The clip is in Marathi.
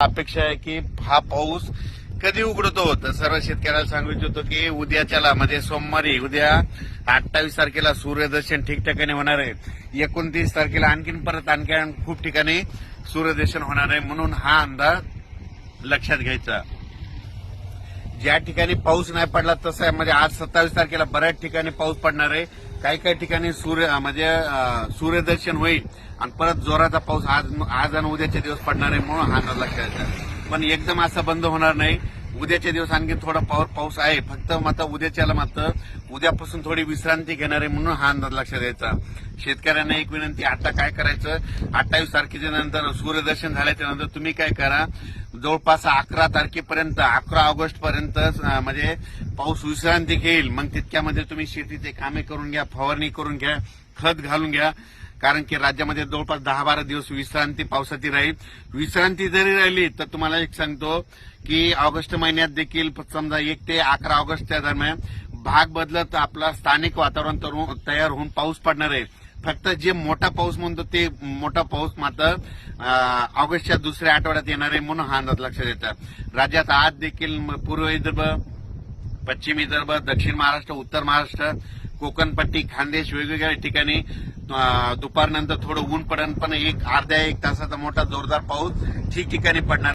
अपेक्षा आहे की हा पाऊस कधी उघडतो? तर सर्व शेतकऱ्याला सांगू इच्छितो की उद्याच्याला म्हणजे सोमवारी उद्या अठ्ठावीस तारखेला सूर्यदर्शन ठिकठिकाणी होणार आहे. एकोणतीस तारखेला आणखीन परत आणखी खूप ठिकाणी सूर्यदर्शन होणार आहे म्हणून हा अंदाज लक्षात घ्यायचा. ज्या ठिकाणी पाऊस नाही पडला तसं आहे म्हणजे आज सत्तावीस तारखेला बऱ्याच ठिकाणी पाऊस पडणार आहे. काही काही ठिकाणी सूर्य म्हणजे सूर्यदर्शन होईल आणि परत जोराचा पाऊस आज आज आणि उद्याचे दिवस पडणार आहे म्हणून हा लक्षात पण एकदम असं बंद होणार नाही. उद्याच्या दिवस आणखी थोडा पावर पाऊस आहे. फक्त मात्र उद्याच्याला मात्र उद्यापासून थोडी विश्रांती घेणार आहे म्हणून हा अंदाज लक्षात द्यायचा शेतकऱ्यांना एक विनंती आता काय करायचं? अठ्ठावीस तारखेच्या नंतर सूर्यदर्शन झाल्याच्यानंतर तुम्ही काय करा? जवळपास अकरा तारखेपर्यंत अकरा ऑगस्ट पर्यंत म्हणजे पाऊस विश्रांती घेईल. मग तितक्यामध्ये तुम्ही शेतीचे कामे करून घ्या फवारणी करून घ्या खत घालून घ्या. कारण की राज्यामध्ये जवळपास दहा बारा दिवस विश्रांती पावसाची राहील. विश्रांती जरी राहिली तर तुम्हाला एक सांगतो की ऑगस्ट महिन्यात देखील समजा एक ते अकरा ऑगस्टच्या दरम्यान भाग बदलत आपला स्थानिक वातावरण तयार होऊन पाऊस पडणार आहे. फक्त जे मोठा पाऊस म्हणतो ते मोठा पाऊस मात्र ऑगस्टच्या दुसऱ्या आठवड्यात येणार आहे म्हणून हा अंदाज लक्षात येतात राज्यात आज देखील म- पूर्व विदर्भ पश्चिम विदर्भ दक्षिण महाराष्ट्र उत्तर महाराष्ट्र कोकणपट्टी खानदेश वेगवेगळ्या ठिकाणी दुपारनंतर थोडं ऊन पडण पण एक अर्ध्या एक तासाचा मोठा जोरदार पाऊस ठिकठिकाणी पडणार